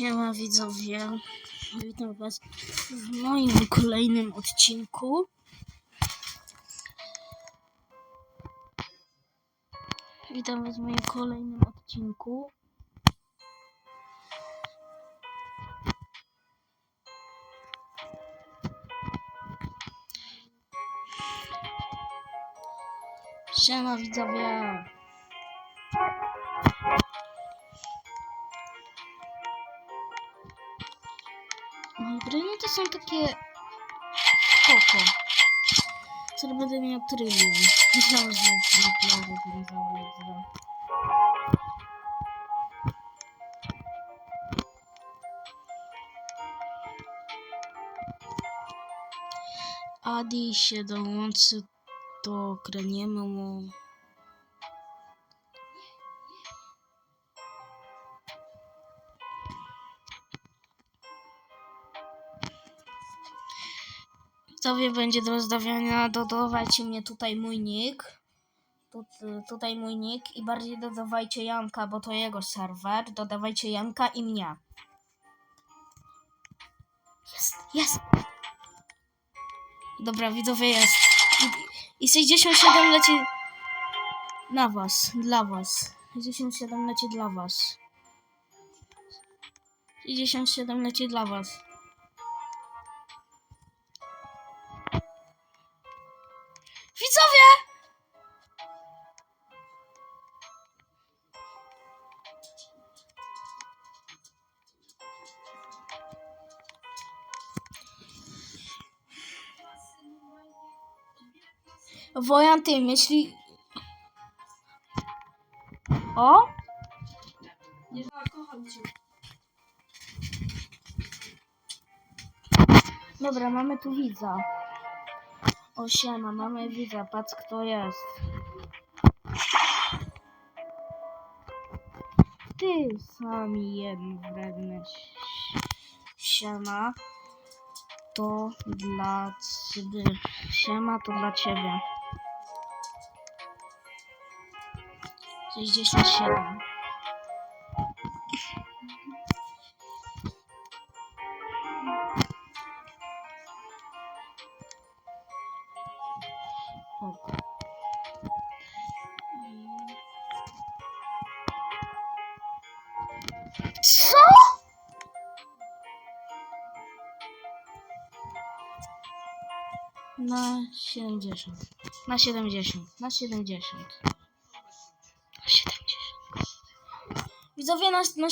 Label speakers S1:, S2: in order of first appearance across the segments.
S1: Siema widzowie, witam was w moim kolejnym odcinku. Witam was w moim kolejnym odcinku. Siema widzowie. Są takie spoko. Co będę miał trylion. Myślałem, że napiorę dinozaury dwa. Adi się dołączy, to kraniemy Widzowie będzie do rozdawiania, dodawajcie mnie tutaj mój nick. Tu, tutaj mój nick i bardziej dodawajcie Janka, bo to jego serwer. Dodawajcie Janka i mnie. Jest, jest. Dobra, widzowie jest. I, i 67 leci na was, dla was. 67 leci dla was. 67 leci dla was. Widzowie! Wojan, ty myśli... O?
S2: Nie, kocham cię.
S1: Dobra, mamy tu widza. O siema, mamy widza, patrz kto jest. Ty sami jeden wredny. Siema. To dla ciebie. Siema, to dla ciebie. 67. Na 70. Na 70. Na 70. Na 70. Widzowie na, na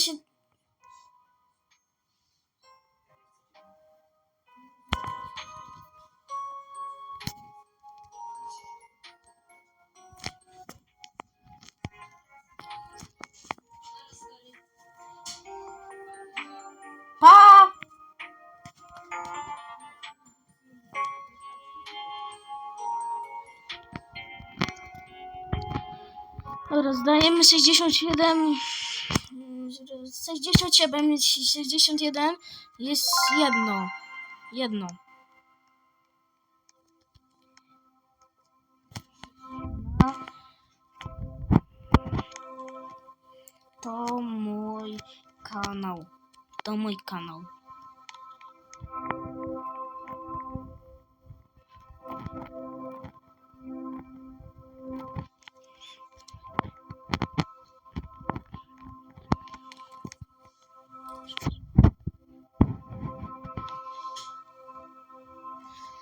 S1: Rozdajemy 67. 67, 61 jest jedno. Jedno. To mój kanał. To mój kanał.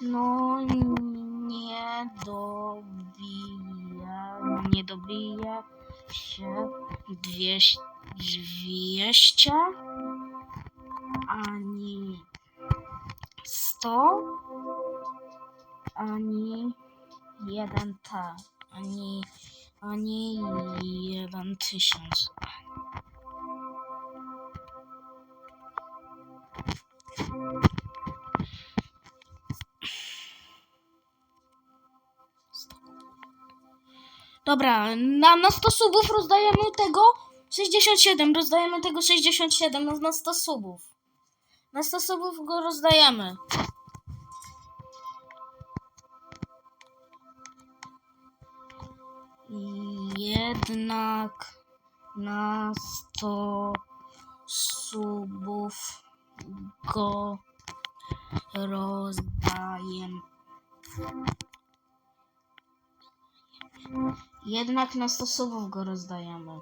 S1: No nie dobija, nie dobija się 200, 200 ani 100 ani 1 ta, ani, ani 1000. Dobra, na, na 100 subów rozdajemy tego 67, rozdajemy tego 67 na, na 100 subów. Na 100 subów go rozdajemy. Jednak na 100 subów go rozdajemy. Jednak na 100 subów go rozdajemy.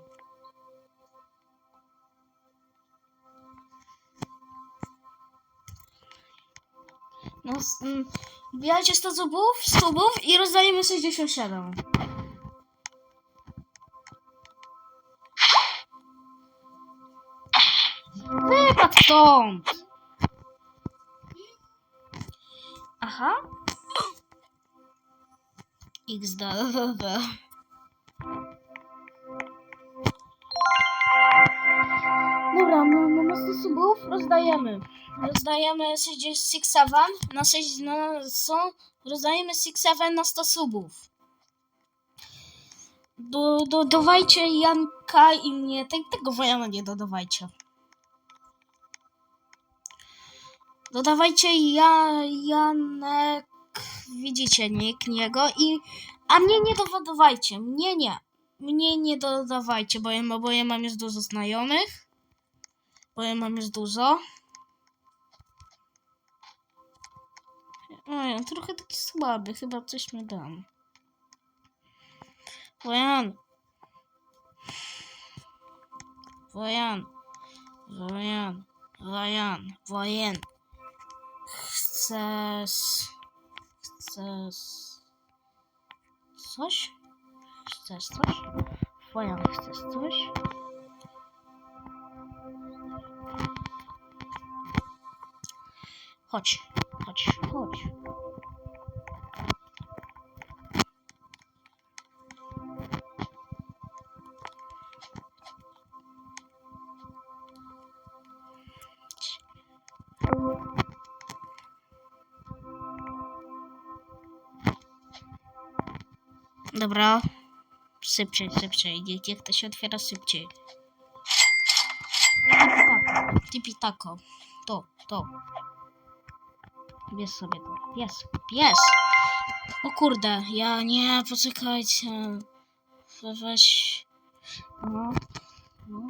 S1: No, mm, wbijajcie 100 subów, subów i rozdajemy 67. Wypadł stąd! Aha. XD. Dobra, no, no na 100 subów rozdajemy. Rozdajemy 67 na 6 na są rozdajemy 67 na 100 subów. Do, do, dodawajcie Janka i mnie. Te, tego wojana nie dodawajcie. Dodawajcie ja, Janek, widzicie nick niego i a mnie nie dodawajcie, mnie nie. Mnie nie dodawajcie, bo ja, bo ja mam już dużo znajomych. Bo ja mam już dużo. Oj, trochę taki słaby, chyba coś mi dam. Wojan. Wojan. Wojan. Wojan. Wojen. Chcesz... Chcesz... Coś? Chcesz coś? Wojan, chcesz coś? Chodź, chodź, chodź. Dobra. Szybciej, szybciej. Niech, niech to się otwiera szybciej. Tipitako. Tipitako. To, to. Bierz sobie to. Pies, pies! O kurde, ja nie, poczekajcie. We- Weź. No. no.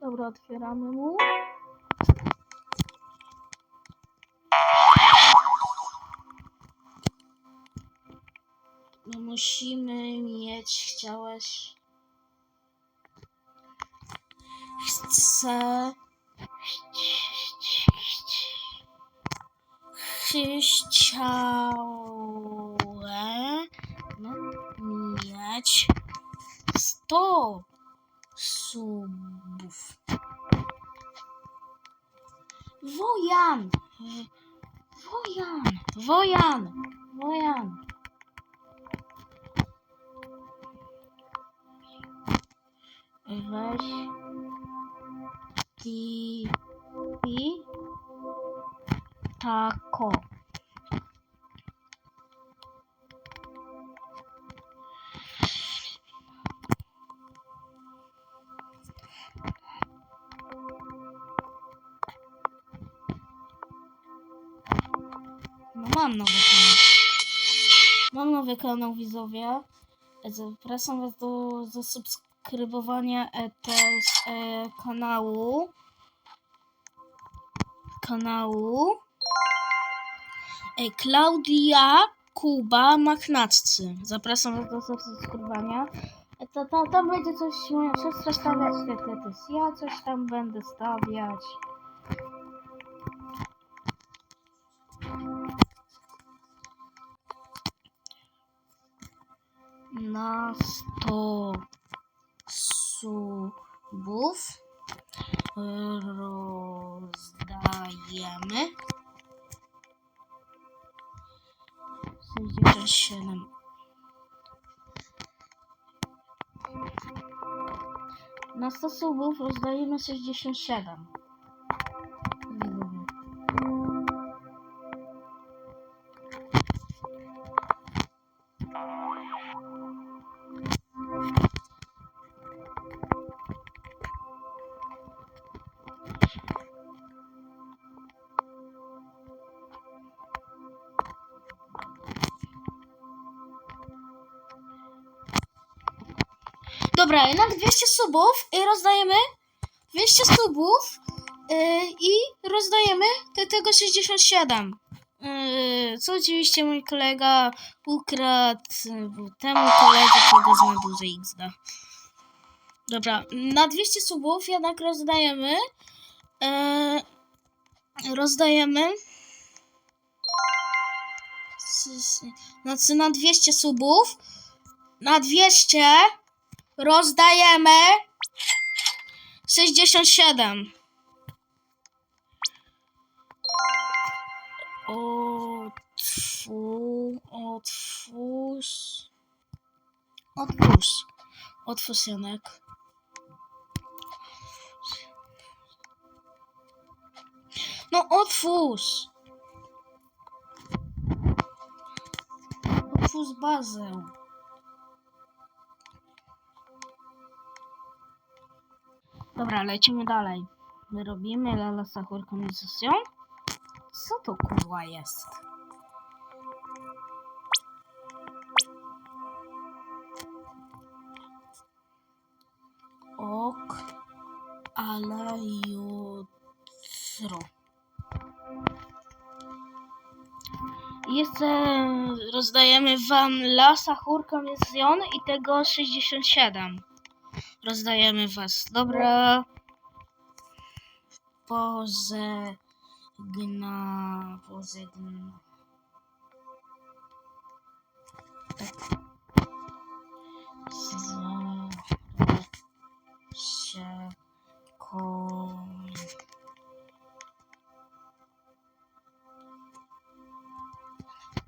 S1: Dobra, otwieramy mu. No musimy mieć, chciałeś. Chcę. Chciałem mieć 100 subów. Wojan! Wojan! Wojan! Wojan! Weź ti i tako. No mam nowy kanał. Mam nowy kanał widzowie. Zapraszam was do zasubskrybowania też e, kanału. Kanału. E, Klaudia Kuba Machnaccy. Zapraszam do zasubskrybowania. E, to, to, tam będzie coś moja siostra stawiać, te, te, też ja coś tam będę stawiać. na 100 subów rozdajemy 67 na 100 subów rozdajemy 67 Dobra, jednak 200 subów i rozdajemy 200 subów yy, i rozdajemy te, tego 67. Yy, co oczywiście mój kolega ukradł temu koledze, kogo zna duże XD. Dobra, na 200 subów jednak rozdajemy yy, rozdajemy znaczy na 200 subów na 200 rozdajemy 67. Otwórz, otwórz, otwórz, otwórz Janek. No otwórz. Otwórz bazę. Dobra, lecimy dalej. My robimy Lala Sahur organizacją. Co to kurwa jest? Ok, ale jutro. Jeszcze rozdajemy wam La Sahur Commission i tego 67 rozdajemy was. Dobra. Pożegna. Pożegna. Tak. Z. Się. Koń.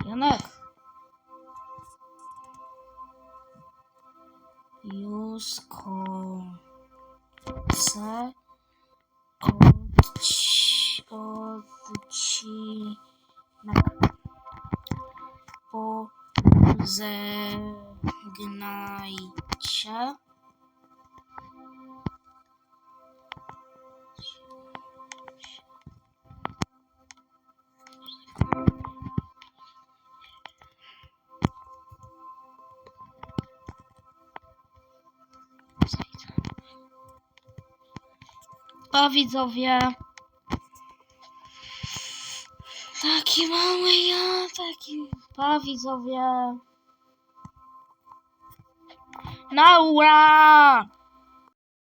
S1: Janek. Już kończę odci, odcinek. Pożegnajcie. Pa widzowie. Taki mały ja, taki. Pa widzowie. Naura!